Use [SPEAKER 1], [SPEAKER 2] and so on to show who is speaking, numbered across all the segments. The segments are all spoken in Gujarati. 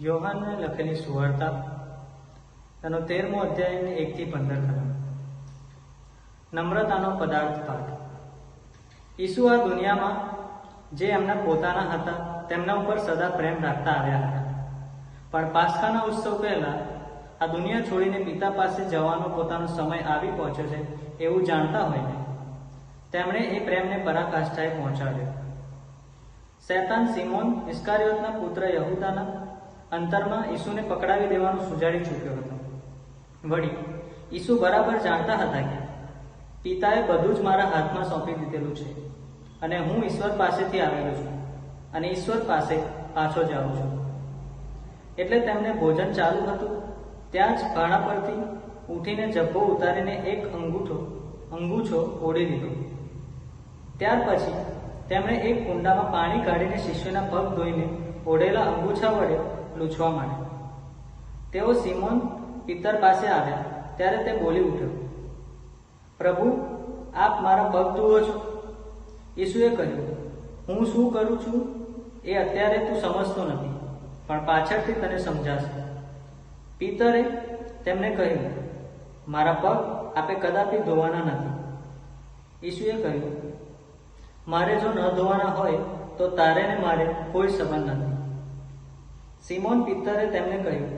[SPEAKER 1] યોહાનને લખેલી સુવાર્તા, તેનો તેરમો અધ્યાય એકથી પંદર કલમ નમ્રતાનો પદાર્થ પાઠ. ઈસુ આ દુનિયામાં જે એમના પોતાના હતા, તેમના ઉપર સદા પ્રેમ રાખતા આવ્યા હતા. પણ પાસ્કાના ઉત્સવ પહેલા આ દુનિયા છોડીને પિતા પાસે જવાનો પોતાનો સમય આવી પહોંચ્યો છે એવું જાણતા હોઈને તેમણે એ પ્રેમને પરાકાષ્ઠાએ પહોંચાડ્યો. શૈતાન સિમોન ઇસ્કારિયોતના પુત્ર યહૂદાના અંતરમાં ઈસુને પકડાવી દેવાનું સુજાડી ચૂક્યો હતો. વળી, ઈસુ બરાબર જાણતા હતા કે પિતાએ બધું જ મારા હાથમાં સોંપી દીધેલું છે અને હું ઈશ્વર પાસેથી આવેલો છું અને ઈશ્વર પાસે પાછો જાઉં છું. એટલે તેમને ભોજન ચાલુ હતું. ત્યાં જ ભાણા પરથી ઉઠીને જબ્બો ઉતારીને એક અંગૂઠો અંગૂછો ઓળી દીધો ત્યાર પછી તેમણે એક કુંડામાં પાણી કાઢીને શિષ્યના પગ ધોઈને ઓઢેલા અંગૂછા વડે લૂછવા માટે તેઓ સિમોન પિત્તર પાસે આવ્યા, ત્યારે તે બોલી ઉઠ્યો, પ્રભુ, આપ મારા પગ ધુઓ છો. ઈસુએ કહ્યું, હું શું કરું છું એ અત્યારે તું સમજતો નથી, પણ પાછળથી તને સમજાશે. પિત્તરે તેમને કહ્યું, મારા પગ આપે કદાપી ધોવાના નથી. ઈસુએ કહ્યું, મારે જો ન ધોવાના હોય તો તારે ને મારે કોઈ સંબંધ નથી. સિમોન પિત્તરે તેમને કહ્યું,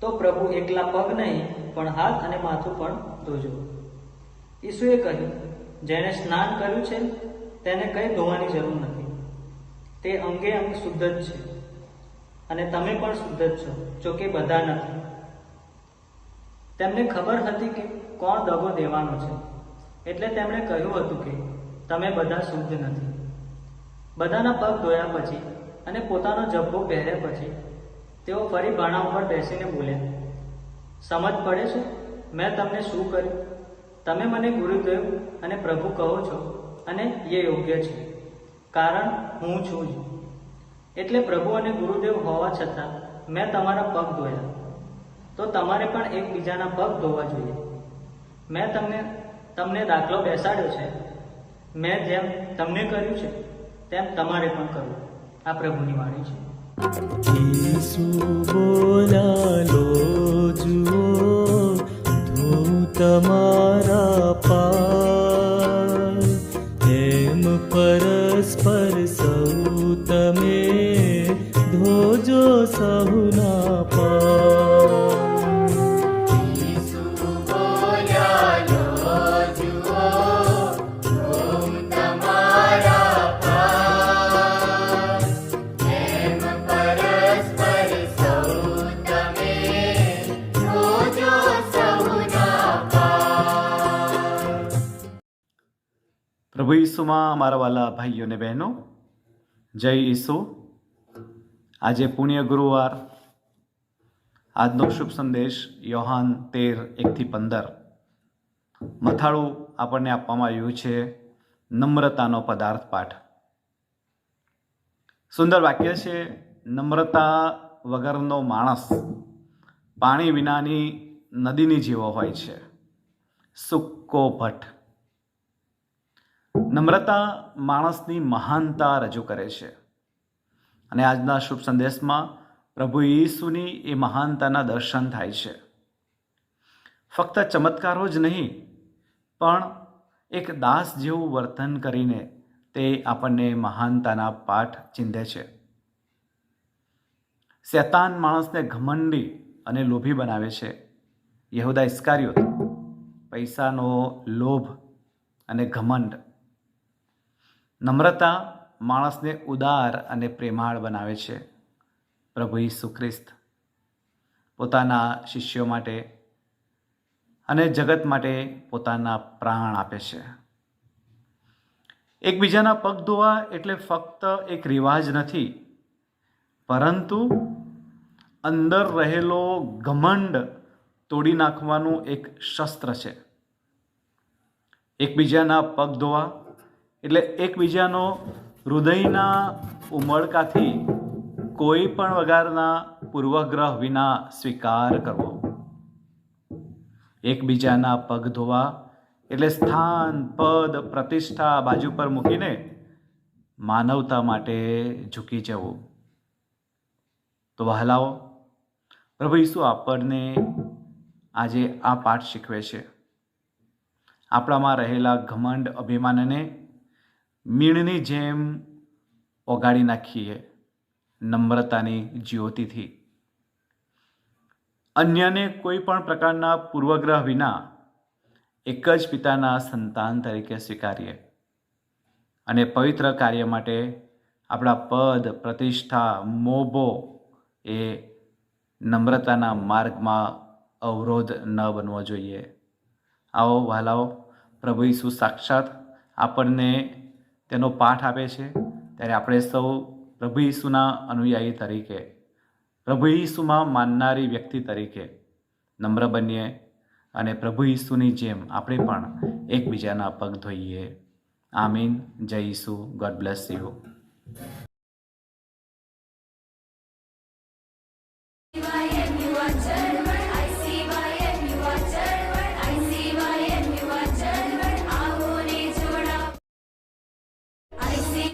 [SPEAKER 1] તો પ્રભુ એકલા પગ નહીં, પણ હાથ અને માથું પણ ધોજો. ઈસુએ કહ્યું, જેણે સ્નાન કર્યું છે, તેને કંઈ ધોવાની જરૂર નથી. તે અંગે અંગ શુદ્ધ જ છે, અને તમે પણ શુદ્ધ જ છો જોકે બધા નથી. તેમને ખબર હતી કે કોણ દગો દેવાનો છે, એટલે તેમણે કહ્યું હતું કે, તમે બધા શુદ્ધ નથી. બધાના પગ ધોયા પછી અને પોતાનો જબ્બો પહેર્યા પછી તેઓ ફરી ભાણા ઉપર બેસીને બોલ્યા, સમજ પડે છે? મેં તમને શું કર્યું? તમે મને ગુરુદેવ અને પ્રભુ કહો છો અને એ યોગ્ય છે, કારણ હું છું જ. એટલે પ્રભુ અને ગુરુદેવ હોવા છતાં મેં તમારા પગ ધોયા. તો તમારે પણ એકબીજાના પગ ધોવા જોઈએ. મેં તમને તમને દાખલો બેસાડ્યો છે. મેં જેમ તમને કર્યું છે, તેમ તમારે પણ કરવું. આ પ્રભુની વાણી છે.
[SPEAKER 2] તમારા
[SPEAKER 3] પ્રભુ ઈસુમાં મારા વાલા ભાઈઓ અને બહેનો, જય ઈસુ. આજે પુણ્ય ગુરુવાર. આજનો શુભ સંદેશ યોહાન તેર એકથી પંદર. મથાળું આપણને આપવામાં આવ્યું છે નમ્રતાનો પદાર્થ પાઠ. સુંદર વાક્ય છે, નમ્રતા વગરનો માણસ પાણી વિનાની નદીની જેવો હોય છે. સુક્કો ભટ્ટ નમ્રતા માણસની મહાનતા રજૂ કરે છે. અને આજના શુભ સંદેશમાં પ્રભુ ઈસુની એ મહાનતાના દર્શન થાય છે. ફક્ત ચમત્કારો જ નહીં, પણ એક દાસ જેવું વર્તન કરીને તે આપણને મહાનતાના પાઠ ચિંધે છે. શેતાન માણસને ઘમંડી અને લોભી બનાવે છે. યહુદા ઇસ્કારીઓ પૈસાનો લોભ અને ઘમંડ. નમ્રતા માણસને ઉદાર અને પ્રેમાળ બનાવે છે. પ્રભુ ઈસુ ખ્રિસ્ત પોતાના શિષ્યો માટે અને જગત માટે પોતાના પ્રાણ આપે છે. એકબીજાના પગ ધોવા એટલે ફક્ત એક રિવાજ નથી, પરંતુ અંદર રહેલો ઘમંડ તોડી નાખવાનું એક શસ્ત્ર છે. એકબીજાના પગ ધોવા એટલે એકબીજાનો હૃદયના ઉમળકાથી કોઈ પણ વગારના પૂર્વગ્રહ વિના સ્વીકાર કરવો. એકબીજાના પગ ધોવા એટલે સ્થાન, પદ, પ્રતિષ્ઠા બાજુ પર મૂકીને માનવતા માટે ઝૂકી જવું. તો વહાલાઓ, પ્રભુ ઈસુ આપણને આજે આ પાઠ શીખવે છે. આપણામાં રહેલા ઘમંડ અભિમાનને મીણની જેમ ઓગાળી નાખીએ નમ્રતાની જ્યોતિથી. અન્યને કોઈ પણ પ્રકારના પૂર્વગ્રહ વિના એક જ પિતાના સંતાન તરીકે સ્વીકારીએ અને પવિત્ર કાર્ય માટે આપણા પદ, પ્રતિષ્ઠા, મોભો એ નમ્રતાના માર્ગમાં અવરોધ ન બનવો જોઈએ. આવો વહાલાઓ, પ્રભુ ઈસુ સાક્ષાત આપણને તેનો પાઠ આપે છે. ત્યારે આપણે સૌ પ્રભુ ઈસુના અનુયાયી તરીકે, પ્રભુ ઈસુમાં માનનારી વ્યક્તિ તરીકે નમ્ર બનીએ અને પ્રભુ ઈસુની જેમ આપણે પણ એકબીજાના પગ ધોઈએ. આમીન. જય ઈસુ. ગોડ બ્લેસ યુ
[SPEAKER 4] એમની વાચન